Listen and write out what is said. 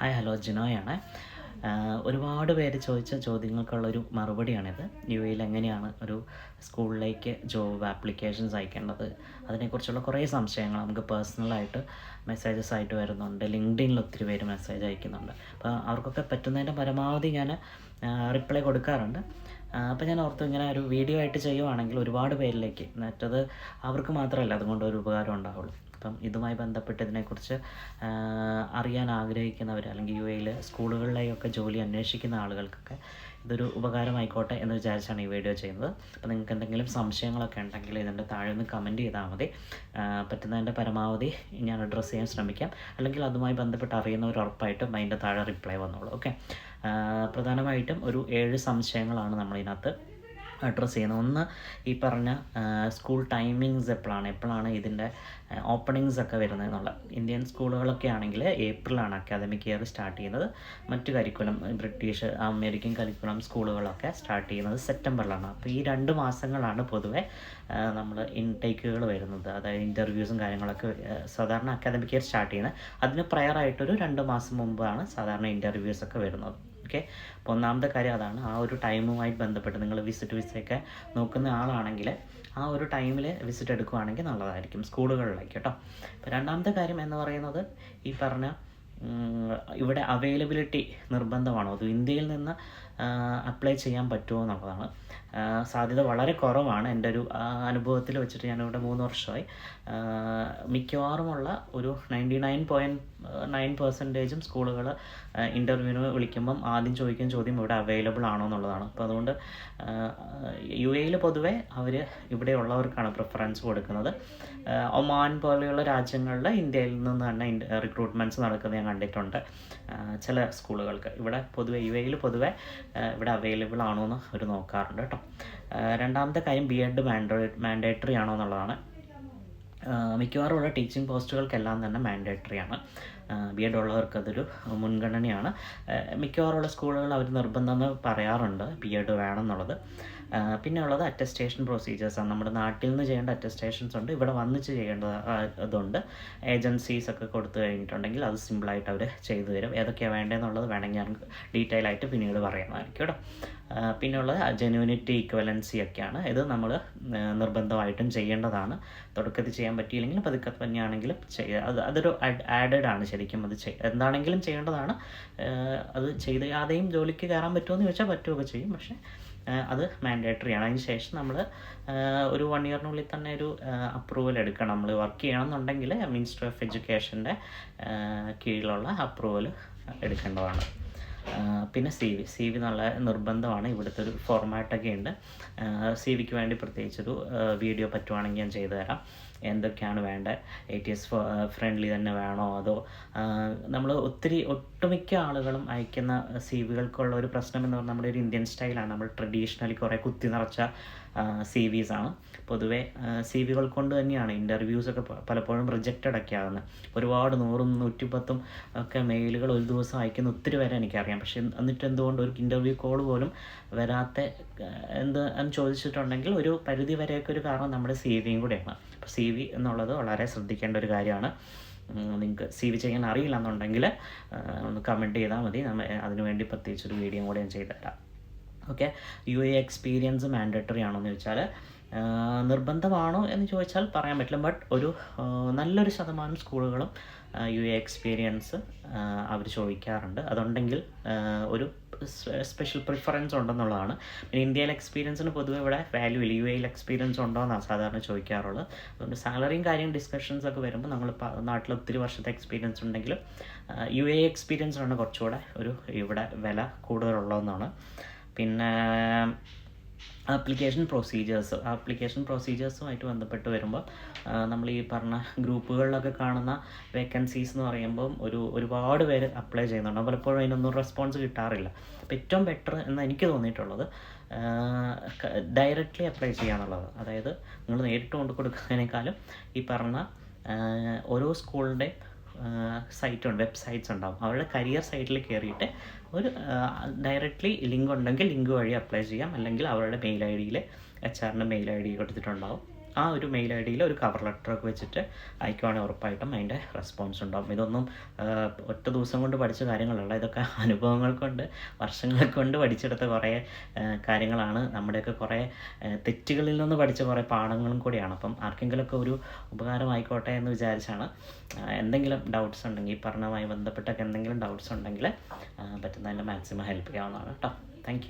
Hi hello ജിനോയാണ്. ഒരുപാട് പേര് ചോദിച്ച ചോദ്യങ്ങൾക്കുള്ളൊരു മറുപടിയാണിത്. യു എയിൽ എങ്ങനെയാണ് ഒരു സ്കൂളിലേക്ക് ജോബ് ആപ്ലിക്കേഷൻസ് അയക്കേണ്ടത്? അതിനെക്കുറിച്ചുള്ള കുറേ സംശയങ്ങൾ നമുക്ക് പേഴ്സണലായിട്ട് മെസ്സേജസ് ആയിട്ട് വരുന്നുണ്ട്. ലിങ്ക്ഡിനിൽ ഒത്തിരി പേര് മെസ്സേജ് അയക്കുന്നുണ്ട്. അപ്പോൾ അവർക്കൊക്കെ പറ്റുന്നതിന്റെ പരമാവധി ഞാൻ റിപ്ലൈ കൊടുക്കാറുണ്ട്. അപ്പോൾ ഞാൻ ഓർത്തു ഇങ്ങനെ ഒരു വീഡിയോ ആയിട്ട് ചെയ്യുവാണെങ്കിൽ ഒരുപാട് പേരിലേക്ക് മറ്റത് അവർക്ക് മാത്രമല്ല അതുകൊണ്ട് ഒരു ഉപകാരം ഉണ്ടാവുള്ളൂ. അപ്പം ഇതുമായി ബന്ധപ്പെട്ട് ഇതിനെക്കുറിച്ച് അറിയാൻ ആഗ്രഹിക്കുന്നവർ അല്ലെങ്കിൽ യു എയിൽ സ്കൂളുകളിലെയൊക്കെ ജോലി അന്വേഷിക്കുന്ന ആളുകൾക്കൊക്കെ ഇതൊരു ഉപകാരമായിക്കോട്ടെ എന്ന് വിചാരിച്ചാണ് ഈ വീഡിയോ ചെയ്യുന്നത്. അപ്പോൾ നിങ്ങൾക്ക് എന്തെങ്കിലും സംശയങ്ങളൊക്കെ ഉണ്ടെങ്കിൽ ഇതിന്റെ താഴെ ഒന്ന് കമന്റ് ചെയ്താൽ മതി. പറ്റുന്നതിന്റെ പരമാവധി ഞാൻ അഡ്രസ്സ് ചെയ്യാൻ ശ്രമിക്കാം. അല്ലെങ്കിൽ അതുമായി ബന്ധപ്പെട്ട് അറിയുന്നവർ ഉറപ്പായിട്ടും അതിന്റെ താഴെ റിപ്ലൈ വന്നോളൂ. ഓക്കെ? പ്രധാനമായിട്ടും ഒരു ഏഴ് സംശയങ്ങളാണ് നമ്മളിതിനകത്ത്. അഡ്രസ്സ് ചെയ്യുന്നത്. ഒന്ന് ഈ പറഞ്ഞ സ്കൂൾ ടൈമിങ്സ് എപ്പോഴാണ് എപ്പോഴാണ് ഇതിന്റെ ഓപ്പണിങ്സ് ഒക്കെ വരുന്നത് എന്നുള്ള ഇന്ത്യൻ സ്കൂളുകളൊക്കെ ആണെങ്കിൽ ഏപ്രിലാണ് അക്കാദമിക് ഇയർ സ്റ്റാർട്ട് ചെയ്യുന്നത്. മറ്റു കരിക്കുലം ബ്രിട്ടീഷ് അമേരിക്കൻ കരിക്കുലം സ്കൂളുകളൊക്കെ സ്റ്റാർട്ട് ചെയ്യുന്നത് സെപ്റ്റംബറിലാണ് അപ്പോൾ ഈ രണ്ട് മാസങ്ങളാണ് പൊതുവെ നമ്മൾ ഇൻടേക്കുകൾ വരുന്നത്. അതായത് ഇന്റർവ്യൂസും കാര്യങ്ങളൊക്കെ സാധാരണ അക്കാദമിക് ഇയർ സ്റ്റാർട്ട് ചെയ്യുന്നത്. അതിന് പ്രയറായിട്ടൊരു രണ്ട് മാസം മുമ്പാണ് സാധാരണ ഇന്റർവ്യൂസ് ഒക്കെ വരുന്നത്. ഓക്കെ? അപ്പോൾ ഒന്നാമത്തെ കാര്യം അതാണ്. ആ ഒരു ടൈമുമായി ബന്ധപ്പെട്ട് നിങ്ങൾ വിസിറ്റ് വിസയൊക്കെ നോക്കുന്ന ആളാണെങ്കിൽ ആ ഒരു ടൈമിൽ വിസിറ്റ് എടുക്കുവാണെങ്കിൽ നല്ലതായിരിക്കും സ്കൂളുകളിലേക്ക് കേട്ടോ. അപ്പോൾ രണ്ടാമത്തെ കാര്യം എന്ന് പറയുന്നത് ഈ പറഞ്ഞ ഇവിടെ അവൈലബിലിറ്റി നിർബന്ധമാണോ? അത് ഇന്ത്യയിൽ നിന്ന് അപ്ലൈ ചെയ്യാൻ പറ്റുമോ എന്നുള്ളതാണ്. സാധ്യത വളരെ കുറവാണ് എന്റെ ഒരു അനുഭവത്തിൽ വെച്ചിട്ട് ഞാനിവിടെ മൂന്ന് വർഷമായി. മിക്കവാറുമുള്ള ഒരു നയന്റി നയൻ പോയിന്റ് നയൻ പെർസെന്റേജും സ്കൂളുകൾ ഇന്റർവ്യൂവിന് വിളിക്കുമ്പം ആദ്യം ചോദിക്കുന്ന ചോദ്യം ഇവിടെ അവൈലബിൾ ആണോ എന്നുള്ളതാണ്. അപ്പോൾ അതുകൊണ്ട് യു എയിൽ പൊതുവേ അവർ ഇവിടെയുള്ളവർക്കാണ് പ്രിഫറൻസ് കൊടുക്കുന്നത്. ഒമാൻ പോലെയുള്ള രാജ്യങ്ങളിൽ ഇന്ത്യയിൽ നിന്ന് തന്നെ റിക്രൂട്ട്മെന്റ്സ് നടക്കുന്നത് ഞാൻ കണ്ടിട്ടുണ്ട്. ചില സ്കൂളുകൾക്ക്. ഇവിടെ പൊതുവെ യു എയിൽ പൊതുവേ ഇവിടെ അവൈലബിൾ ആണോ എന്ന് അവർ നോക്കാറുണ്ട് കേട്ടോ. രണ്ടാമത്തെ കാര്യം ബി എഡ് മാൻഡേ മാൻഡേറ്ററി ആണോ എന്നുള്ളതാണ്. മിക്കവാറുമുള്ള ടീച്ചിങ് പോസ്റ്റുകൾക്കെല്ലാം തന്നെ മാൻഡേറ്ററി ആണ്. ബി എഡ് ഉള്ളവർക്ക് അതൊരു മുൻഗണനയാണ്. മിക്കവാറും മിക്കവാറുള്ള സ്കൂളുകൾ അവർ നിർബന്ധം പറയാറുണ്ട് ബി എഡ് വേണം എന്നുള്ളത് പിന്നെ ഉള്ളത് അറ്റസ്റ്റേഷൻ പ്രൊസീജിയേഴ്സാണ് നമ്മുടെ നാട്ടിൽ നിന്ന് ചെയ്യേണ്ട അറ്റസ്റ്റേഷൻസ് ഉണ്ട്. ഇവിടെ വന്നിച്ച് ചെയ്യേണ്ട ഇതുണ്ട്. ഏജൻസീസ് ഒക്കെ കൊടുത്തു കഴിഞ്ഞിട്ടുണ്ടെങ്കിൽ അത് സിമ്പിളായിട്ട് അവർ ചെയ്തു തരും. ഏതൊക്കെയാണ് വേണ്ടതെന്നുള്ളത് വേണമെങ്കിൽ ഞാൻ ഡീറ്റെയിൽ ആയിട്ട് പിന്നീട് പറയുന്നതായിരിക്കും കേട്ടോ. ആഹ് ജെനുവിനിറ്റി ഇക്വലൻസി ഒക്കെയാണ്. ഇത് നമ്മൾ നിർബന്ധമായിട്ടും ചെയ്യേണ്ടതാണ്. തുടക്കത്തിൽ ചെയ്യാൻ പറ്റിയില്ലെങ്കിൽ പതുക്കെ തന്നെയാണെങ്കിലും അത് അതൊരു ആഡഡ് ആണ് ശരിക്കും അത് എന്താണെങ്കിലും ചെയ്യേണ്ടതാണ്. അത് ചെയ്ത് ആദ്യം ജോലിക്ക് കയറാൻ പറ്റുമോ എന്ന് ചോദിച്ചാൽ പറ്റുമൊക്കെ ചെയ്യും. പക്ഷേ അത് മാൻഡേറ്ററി ആണ്. അതിന് ശേഷം നമ്മൾ ഒരു വൺ ഇയറിനുള്ളിൽ തന്നെ ഒരു അപ്രൂവൽ എടുക്കണം. നമ്മൾ വർക്ക് ചെയ്യണമെന്നുണ്ടെങ്കിൽ മിനിസ്റ്റർ ഓഫ് എഡ്യൂക്കേഷന്റെ കീഴിലുള്ള അപ്രൂവൽ എടുക്കേണ്ടതാണ്. പിന്നെ സി വി സി വി നല്ല നിർബന്ധമാണ്. ഇവിടുത്തെ ഒരു ഫോർമാറ്റൊക്കെ ഉണ്ട്. സി വിക്ക് വേണ്ടി പ്രത്യേകിച്ചൊരു വീഡിയോ പറ്റുവാണെങ്കിൽ ഞാൻ ചെയ്തു തരാം. എന്തൊക്കെയാണ് വേണ്ടത്? എ ടി എസ് ഫ്രണ്ട്ലി തന്നെ വേണോ? അതോ നമ്മൾ ഒത്തിരി ഒട്ടുമിക്ക ആളുകളും അയക്കുന്ന സി വികൾക്കുള്ള ഒരു പ്രശ്നം എന്ന് പറഞ്ഞാൽ നമ്മുടെ ഒരു ഇന്ത്യൻ സ്റ്റൈലാണ് നമ്മൾ ട്രഡീഷണലി കുറേ കുത്തി നിറച്ച സി വിസ് ആണ്. പൊതുവെ സി വികൾ കൊണ്ട് തന്നെയാണ് ഇന്റർവ്യൂസ് ഒക്കെ പലപ്പോഴും റിജക്റ്റഡ് ഒക്കെ ആകുന്നത് ഒരുപാട് നൂറും നൂറ്റിപ്പത്തും ഒക്കെ മെയിലുകൾ ഒരു ദിവസം അയക്കുന്ന ഒത്തിരി പേരെ എനിക്കറിയാം. പക്ഷെ എന്നിട്ട് എന്തുകൊണ്ട് ഒരു ഇന്റർവ്യൂ കോൾ പോലും വരാത്ത എന്ത് എന്ന് ചോദിച്ചിട്ടുണ്ടെങ്കിൽ ഒരു പരിധി വരെയൊക്കെ ഒരു കാരണം നമ്മുടെ സി വിയും കൂടെയാണ്. അപ്പോൾ സി വി എന്നുള്ളത് വളരെ ശ്രദ്ധിക്കേണ്ട ഒരു കാര്യമാണ്. നിങ്ങൾക്ക് സി വി ചെയ്യാൻ അറിയില്ല എന്നുണ്ടെങ്കിൽ ഒന്ന് കമന്റ് ചെയ്താൽ മതി. നമ്മൾ അതിനുവേണ്ടി പ്രത്യേകിച്ച് ഒരു വീഡിയോ കൂടെ ഞാൻ ചെയ്തു തരാം. Okay U A experience mandatory ആണോ എന്ന് ചോദിച്ചാൽ നിർബന്ധമാണോ എന്ന് ചോദിച്ചാൽ പറയാൻ പറ്റില്ല. ബട്ട് ഒരു നല്ലൊരു ശതമാനം സ്കൂളുകളും യു എ എക്സ്പീരിയൻസ് അവർ ചോദിക്കാറുണ്ട്. അതുണ്ടെങ്കിൽ ഒരു സ്പെഷ്യൽ പ്രിഫറൻസ് ഉണ്ടെന്നുള്ളതാണ്. പിന്നെ ഇന്ത്യയിലെ എക്സ്പീരിയൻസിന് പൊതുവെ ഇവിടെ വാല്യൂ ഇല്ല. യു എയിൽ എക്സ്പീരിയൻസ് ഉണ്ടോ എന്നാണ് സാധാരണ ചോദിക്കാറുള്ളത്. അതുകൊണ്ട് സാലറിയും കാര്യം ഡിസ്കഷൻസ് ഒക്കെ വരുമ്പോൾ നമ്മൾ നാട്ടിൽ ഒത്തിരി വർഷത്തെ എക്സ്പീരിയൻസ് ഉണ്ടെങ്കിലും യു എ എക്സ്പീരിയൻസിനാണ് കുറച്ചുകൂടെ ഒരു ഇവിടെ വില കൂടുതലുള്ളതെന്നാണ്. പിന്നെ ആപ്ലിക്കേഷൻ പ്രൊസീജിയേഴ്സ് ആപ്ലിക്കേഷൻ പ്രൊസീജിയേഴ്സുമായിട്ട് ബന്ധപ്പെട്ട് വരുമ്പോൾ നമ്മൾ ഈ പറഞ്ഞ ഗ്രൂപ്പുകളിലൊക്കെ കാണുന്ന വേക്കൻസീസ് എന്ന് പറയുമ്പം ഒരു ഒരുപാട് പേര് അപ്ലൈ ചെയ്യുന്നുണ്ട്. പലപ്പോഴും അതിനൊന്നും റെസ്പോൺസ് കിട്ടാറില്ല. അപ്പോൾ ഏറ്റവും ബെറ്റർ എന്ന് എനിക്ക് തോന്നിയിട്ടുള്ളത് ഡയറക്റ്റ്ലി അപ്ലൈ ചെയ്യാന്നുള്ളത്. അതായത് നിങ്ങൾ നേരിട്ട് കൊണ്ട് കൊടുക്കുന്നതിനേക്കാളും ഈ പറഞ്ഞ ഓരോ സ്കൂളിന്റെ സൈറ്റ് ഉണ്ട് വെബ്സൈറ്റ്സ് ഉണ്ടാവും. അവരുടെ കരിയർ സൈറ്റിൽ കയറിയിട്ട് ഒരു ഡയറക്റ്റ്ലി ലിങ്ക് ഉണ്ടെങ്കിൽ ലിങ്ക് വഴി അപ്ലൈ ചെയ്യാം. അല്ലെങ്കിൽ അവരുടെ മെയിൽ ഐ ഡിയിൽ എച്ച് ആറിന്റെ മെയിൽ ഐ ഡി കൊടുത്തിട്ടുണ്ടാവും. ആ ഒരു മെയിൽ ഐ ഡിയിൽ ഒരു കവർ ലെറ്റർ ഒക്കെ വെച്ചിട്ട് അയക്കുവാണെങ്കിൽ ഉറപ്പായിട്ടും അതിന്റെ റെസ്പോൺസ് ഉണ്ടാവും. ഇതൊന്നും ഒറ്റ ദിവസം കൊണ്ട് പഠിച്ച കാര്യങ്ങളല്ല. ഇതൊക്കെ അനുഭവങ്ങൾ കൊണ്ട് വർഷങ്ങൾ കൊണ്ട് പഠിച്ചെടുത്ത കുറേ കാര്യങ്ങളാണ്. നമ്മുടെയൊക്കെ കുറേ തെറ്റുകളിൽ നിന്ന് പഠിച്ച കുറേ പാഠങ്ങളും കൂടിയാണ്. അപ്പം ആർക്കെങ്കിലുമൊക്കെ ഒരു ഉപകാരമായിക്കോട്ടെ എന്ന് വിചാരിച്ചാണ് എന്തെങ്കിലും ഡൗട്ട്സ് ഉണ്ടെങ്കിൽ ഈ പറഞ്ഞതുമായി ബന്ധപ്പെട്ടൊക്കെ എന്തെങ്കിലും ഡൗട്ട്സ് ഉണ്ടെങ്കിൽ പറ്റുന്നതിന്റെ മാക്സിമം ഹെൽപ്പ് ചെയ്യാവുന്നതാണ് കേട്ടോ. താങ്ക്